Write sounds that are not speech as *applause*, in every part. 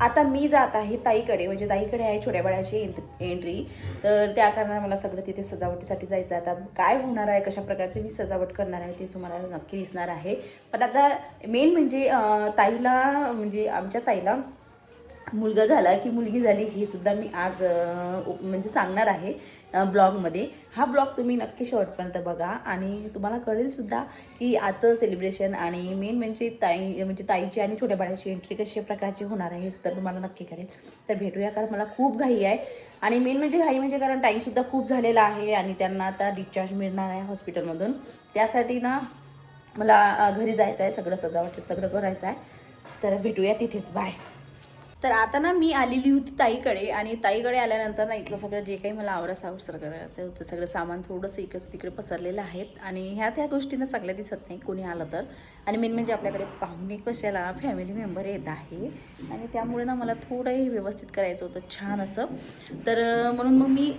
आता मी जात आहे ताईकडे म्हणजे ताईकडे आहे छोट्या बाळाची एंट्री तर त्या कारणाने मला सगळं तिथे सजावटीसाठी जायचं आहे. आता काय होणार आहे कशा प्रकारचे मी सजावट करणार आहे ते तुम्हाला नक्की दिसणार आहे पण आता मेन म्हणजे ताईला म्हणजे आमच्या ताईला मुलगा झाला की मुलगी झाली हे सुद्धा मी आज उप- म्हणजे सांगणार आहे ब्लॉगमध्ये. हा ब्लॉग तुम्ही नक्की शेवटपर्यंत बघा आणि तुम्हाला कळेल सुद्धा की आजचं सेलिब्रेशन आणि मेन म्हणजे ताई म्हणजे ताईची आणि छोट्या बाळाची एंट्री कशा प्रकारची होणार आहे हे सुद्धा तुम्हाला नक्की कळेल. तर भेटूया कारण मला खूप घाई आहे. आणि मेन म्हणजे घाई म्हणजे कारण टाईमसुद्धा खूप झालेला आहे आणि त्यांना आता डिस्चार्ज मिळणार आहे हॉस्पिटलमधून त्यासाठी ना मला घरी जायचं आहे सगळं सजावट सगळं करायचं आहे तर भेटूया तिथेच. बाय तर आता ना मी आलेली होती ताईकडे आणि ताईकडे आल्यानंतर ना इथलं सगळं जे काही मला आवरा सावरसर करायचं होतं सगळं सामान थोडंसं इकडचं तिकडे पसरलेलं आहेत. आणि ह्या त्या गोष्टींना चांगल्या दिसत नाही कोणी आलं तर. आणि मेन म्हणजे आपल्याकडे पाहुणे कशाला फॅमिली मेंबर येत आहे. आणि त्यामुळे ना मला थोडंही व्यवस्थित करायचं होतं छान असं. तर म्हणून मग मी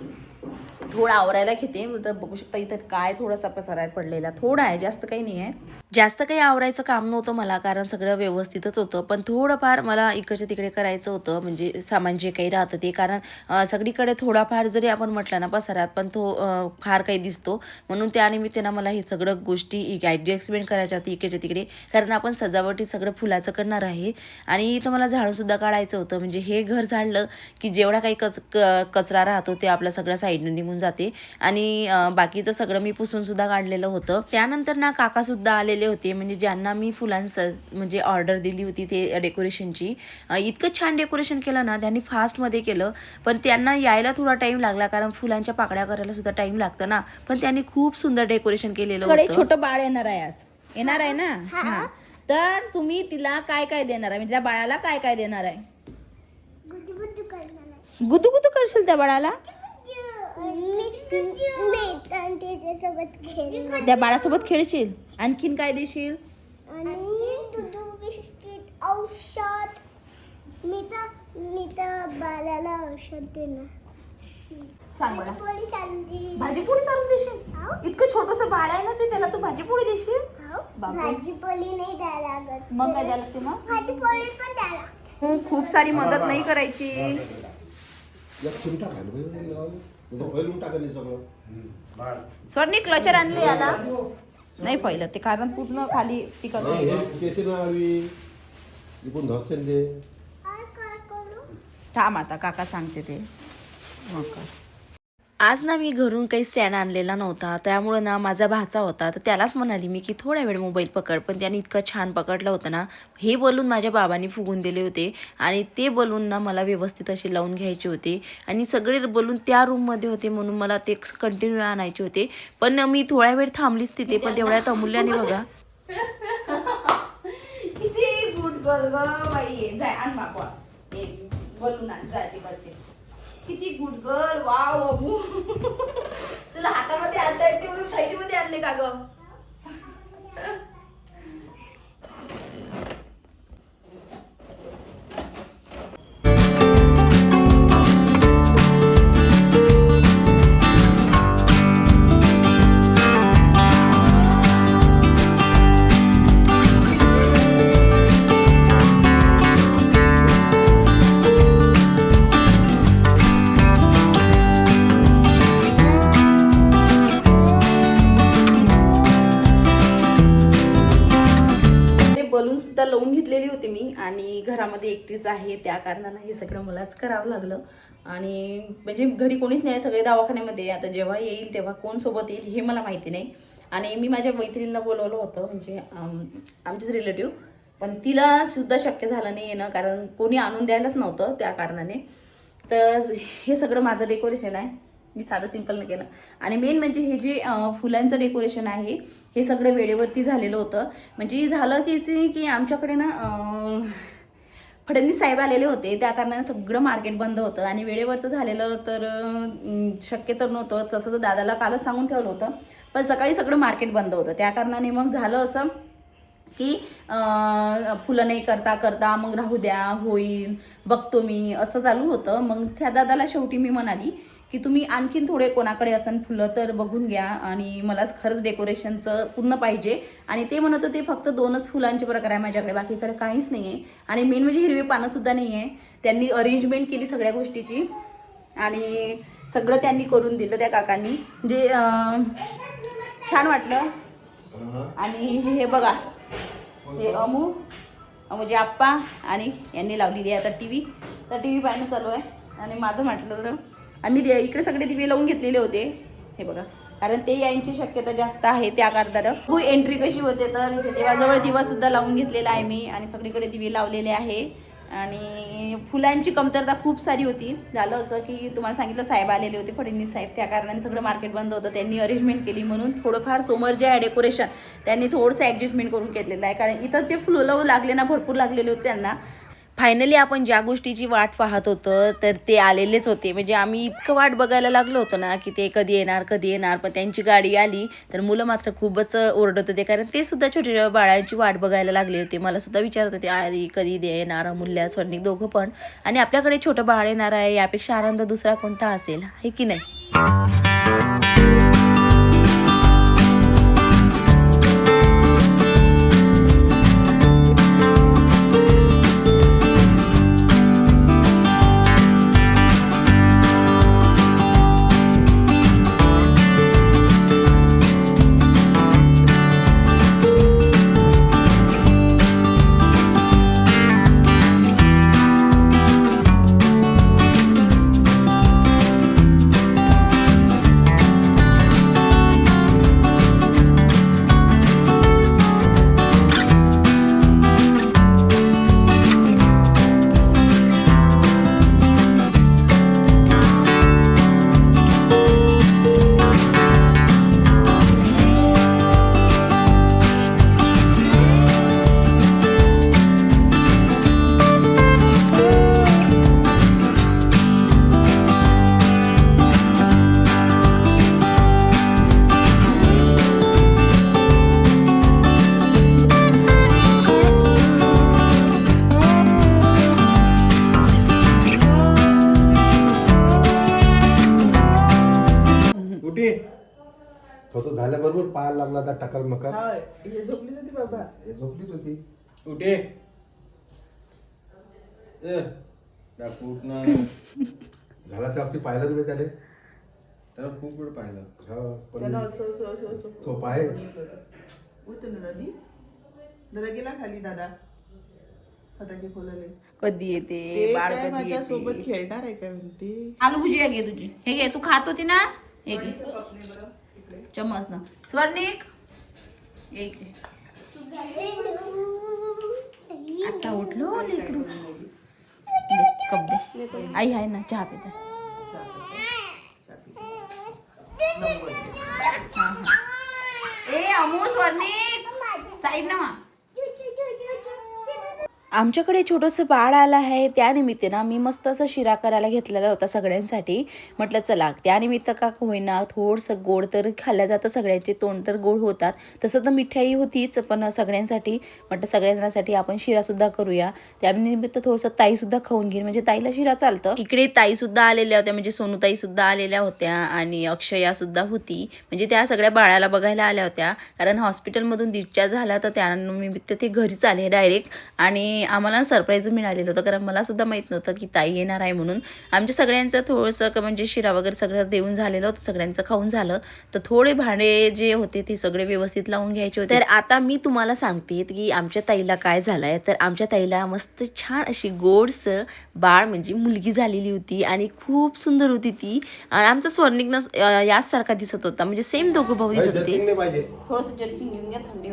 थोडं आवरायला घेते. तर बघू शकता इथं काय थोडासा पसारा पडलेला. थोडा आहे जास्त काही नाही आहे. जास्त काही आवरायचं काम नव्हतं मला कारण सगळं व्यवस्थितच होतं. पण थोडंफार मला इकडच्या तिकडे करायचं होतं म्हणजे सामान जे काही राहतं ते. कारण सगळीकडे थोडाफार जरी आपण म्हटलं ना पसारात पण तो फार काही दिसतो. म्हणून त्यानिमित्तानं मला हे सगळं गोष्टी ॲडजस्टमेंट करायच्या होती इकडच्या तिकडे. कारण आपण सजावटी सगळं फुलाचं करणार आहे. आणि इथं मला झाडूनसुद्धा काढायचं होतं. म्हणजे हे घर झाडलं की जेवढा काही कच क कचरा राहतो ते आपल्या सगळ्या साईडनं निघून जाते. आणि बाकीचं सगळं मी पुसूनसुद्धा काढलेलं होतं. त्यानंतर ना काकासुद्धा आले आलेले होते. म्हणजे ज्यांना मी फुलांचं म्हणजे ऑर्डर दिली होती ते डेकोरेशनची इतकं छान डेकोरेशन केलं ना त्यांनी फास्टमध्ये केलं. पण त्यांना यायला थोडा टाइम लागला कारण फुलांच्या पाकड्या करायला सुद्धा टाइम लागतं ना. पण त्यांनी खूप सुंदर डेकोरेशन केलेलं होतं. छोटं बाळ येणार आहे आज. येणार आहे ना? हा तर तुम्ही तिला काय काय देणार आहे? म्हणजे त्या बाळाला काय काय देणार आहे? गुदू गुदू करशील त्या बाळाला? त्याच्यासोबत खेळ त्या बाळासोबत खेळशील? आणखीन काय देशील? आणि दुधू बिस्किट औषध. मी तर मी तर बाळाला औषध देणार. सांग मला पोलीस आली भाजीपोळी चालू देशील? इतकं छोटस बाळ आहे ना ते त्याला तू भाजीपोळी देशील? बापरे. भाजी पोळी नाही द्यायला लागत. मग काय द्यायला लागते मग? भाजी पोळी पण द्यायला तू खूप सारी मदत नाही करायची. एक चिमटा खायला पाहिजे म्हणजे पहिलं टाकायला सगळं. स्वर्ण क्लचर आणले याला. नाही पहिलं ते कारण पूर्ण खाली तिकड नाही हे केसे ना हवी इकडून धसते ना ते काय काय करू? थांब आता काका सांगते ते. मग कर. आज ना मी घरून काही स्टँड आणलेला नव्हता त्यामुळं ना माझा भाचा होता. तर त्यालाच म्हणाली मी की थोड्या वेळ मोबाईल पकड. पण त्याने इतकं छान पकडलं होतं ना हे बलून माझ्या बाबांनी फुगून दिले होते आणि ते बलून ना मला व्यवस्थित असे लावून घ्यायचे होते. आणि सगळे बलून त्या रूममध्ये होते म्हणून मला ते कंटिन्यू आणायचे होते. पण मी थोड्या वेळ थांबलीच तिथे पण तेवढ्यात अमूल्याने बघा. किती गुड जाय किती गुड गर्ल वाव. अमू *laughs* तुला हातामध्ये आणता येते म्हणून थैलीमध्ये आणले का ग? आणि घरामध्ये एकटीच आहे त्या कारणानं हे सगळं मलाच करावं लागलं. आणि म्हणजे घरी कोणीच नाही सगळे दवाखान्यामध्ये. आता जेव्हा येईल तेव्हा कोण सोबत येईल हे मला माहिती नाही. आणि मी माझ्या मैत्रिणीला बोलवलं होतं म्हणजे आमचेच रिलेटिव्ह पण तिला सुद्धा शक्य झालं नाही येणं कारण कोणी आणून द्यायलाच नव्हतं त्या कारणाने. तर हे सगळं माझं डेकोरेशन आहे. मी साधं सिंपलनं केलं. आणि मेन म्हणजे हे जे फुलांचं डेकोरेशन आहे हे सगळं वेळेवरती झालेलं होतं. म्हणजे झालं की की आमच्याकडे ना फडणवीस साहेब आलेले होते. त्या कारणाने सगळं मार्केट बंद होतं. आणि वेळेवरचं झालेलं तर शक्य तर नव्हतं. तसं तर दादाला कालच सांगून ठेवलं होतं. पण सकाळी सगळं मार्केट बंद होतं. त्या कारणाने मग झालं असं की फुलं नाही करता करता मग राहू द्या होईल. बघतो मी. असं चालू होतं. मग त्या दादाला शेवटी मी म्हणाली की तुम्ही आणखीन थोडे कोणाकडे असन फुलं तर बघून घ्या आणि मला खरंच डेकोरेशनचं पूर्ण पाहिजे. आणि ते म्हणत होते फक्त दोनच फुलांचे प्रकार आहे माझ्याकडे बाकीकडे काहीच नाही आहे आणि मेन म्हणजे हिरवी पानंसुद्धा नाही आहे त्यांनी अरेंजमेंट केली सगळ्या गोष्टीची आणि सगळं त्यांनी करून दिलं त्या काकांनी. म्हणजे अं, छान वाटलं. आणि हे बघा. हे अमू अमूचे आप्पा आणि यांनी लावलेली आहे आता टी व्ही तर टी व्ही पाहणं चालू आहे. आणि माझं म्हटलं तर आम्ही दे- इकडे सगळे दिवे लावून घेतलेले होते. हे बघा. कारण ते यायची शक्यता जास्त आहे त्या कारणानं हो एंट्री कशी होते तर देवाजवळ दिवा सुद्धा लावून घेतलेला आहे मी आणि सगळीकडे दिवे लावलेले आहे. आणि फुलांची कमतरता खूप सारी होती. झालं असं की तुम्हाला सांगितलं साहेब आलेले होते फडणवीस साहेब. त्या कारणाने सगळं मार्केट बंद होतं. त्यांनी अरेंजमेंट केली म्हणून थोडंफार समोर जे आहे डेकोरेशन त्यांनी थोडंसं ॲडजस्टमेंट करून घेतलेलं आहे. कारण इथं जे फुलं लागले ना भरपूर लागलेले होते त्यांना. फायनली आपण ज्या गोष्टीची वाट पाहत होतो तर ते आलेलेच होते. म्हणजे आम्ही इतकं वाट बघायला लागलो होतो ना की ते कधी येणार कधी येणार. पण त्यांची गाडी आली तर मुलं मात्र खूपच ओरडत होते. कारण ते सुद्धा छोट्या बाळांची वाट बघायला लागले होते. मला सुद्धा विचारत होते आधी कधी दे येणार अमूल्य स्वर्णिक दोघं पण? आणि आपल्याकडे छोटं बाळ येणार आहे यापेक्षा आनंद दुसरा कोणता असेल? आहे की नाही? तो तो झाल्याबरोबर पायाला लागला त्या टकर मकर हे झोपली होती बाबा. हे झोपलीच होती. कुठे ए, डाकू उठ ना. झाला त्या वरती पाहिलं नाही त्याने. त्याला खूप वेळ पाहिला. हा पण असं असं असं असं. तो पाय उतरून राहिली दादा गेला खाली दादा. फटाके फोलाले कधी येते? ते बाळ काय कधी माझ्या सोबत येते? खेळणार आहे का म्हणते? आलू भुजिया घे तुझी. हे घे तू खात होती ना? हे घे. चम्मच ना स्वर्णिक हे इकडे. आता उठलो लेकरू दे, कप दे आई आहे ना चहा पिता हा, हा. ए अमू स्वर्णिक साईड ना मा आमच्याकडे छोटंसं बाळ आलं आहे त्यानिमित्त ना मी मस्त असं शिरा करायला घेतलेला होता सगळ्यांसाठी. म्हटलं चला त्यानिमित्त का होईना थोडंसं गोड तर खाल्ल्या जातं सगळ्यांचे तोंड तर गोड होतात. तसं तर मिठाई होतीच पण सगळ्यांसाठी म्हटलं सगळ्यांसाठी आपण शिरासुद्धा करूया. त्यानिमित्त थोडंसं ताईसुद्धा खाऊन घेईन. म्हणजे ताईला शिरा चालतं. इकडे ताईसुद्धा आलेल्या होत्या म्हणजे सोनूताईसुद्धा आलेल्या होत्या आणि अक्षयासुद्धा होती. म्हणजे त्या सगळ्या बाळाला बघायला आल्या होत्या. कारण हॉस्पिटलमधून डिस्चार्ज झाला तर त्यानिमित्त ते घरीच आले डायरेक्ट. आणि आम्हाला सरप्राईज मिळालेलं होतं. कारण मला सुद्धा माहीत नव्हतं की ताई येणार आहे म्हणून. आमच्या सगळ्यांचं थोडंसं क- म्हणजे शिरा वगैरे सगळं देऊन झालेलं होतं. सगळ्यांचं खाऊन झालं. तर थोडे भांडे जे होते ते सगळे व्यवस्थित लावून घ्यायचे होते. तर आता मी तुम्हाला सांगते की आमच्या ताईला काय झालं आहे तर आमच्या ताईला मस्त छान अशी गोडसं बाळ म्हणजे मुलगी झालेली होती आणि खूप सुंदर होती ती. आणि आमचा स्वर्णिक न याचसारखा दिसत होता. म्हणजे सेम दोघं भाऊ दिसत होते. थोडंसं जर्किंग घेऊन घ्या थंडी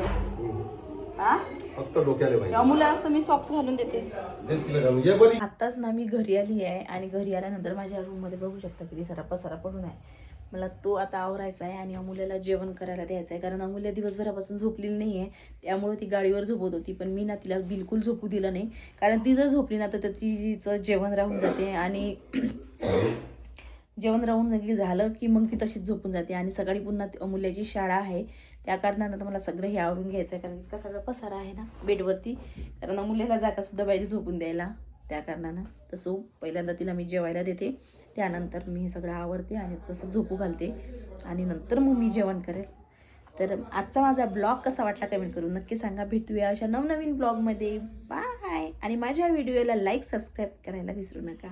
हा? फक्त डोक्याला पाहिजे. अमूला असं मी सॉक्स घालून देते. दे तिला घालून. ये बरी. आत्ताच ना मी घरी आली आहे आणि घरी आल्यानंतर माझ्या रूममध्ये बघू शकता किती सारा पसारा पडून आहे. मला तो आता आवरायचा आहे आणि अमूल्याला जेवण करायला द्यायचं आहे. कारण अमूल्य दिवसभरापासून झोपलेली नाही आहे त्यामुळे ती गाडीवर झोपत होती. पण मी ना तिला बिलकुल झोपू दिलं नाही. कारण ती जर झोपली ना तर तिचं जेवण राहून जाते आणि जेवण राहून की झालं की मग ती तशीच झोपून जाते. आणि सकाळी पुन्हा अमूल्याची शाळा आहे. त्या कारणानं तर मला सगळं हे आवरून घ्यायचं आहे कारण इतका सगळं पसारा आहे ना बेडवरती. कारण अमूल्याला जागासुद्धा पाहिजे झोपून द्यायला. त्या कारणानं तसं पहिल्यांदा तिला मी जेवायला देते. त्यानंतर मी हे सगळं आवरते आणि तसं झोपू घालते. आणि नंतर मग मी जेवण करेल. तर आजचा माझा ब्लॉग कसा वाटला कमेंट करून नक्की सांगा. भेटूया अशा नवनवीन ब्लॉगमध्ये. बाय. आणि माझ्या व्हिडिओला लाईक सबस्क्राईब करायला विसरू नका.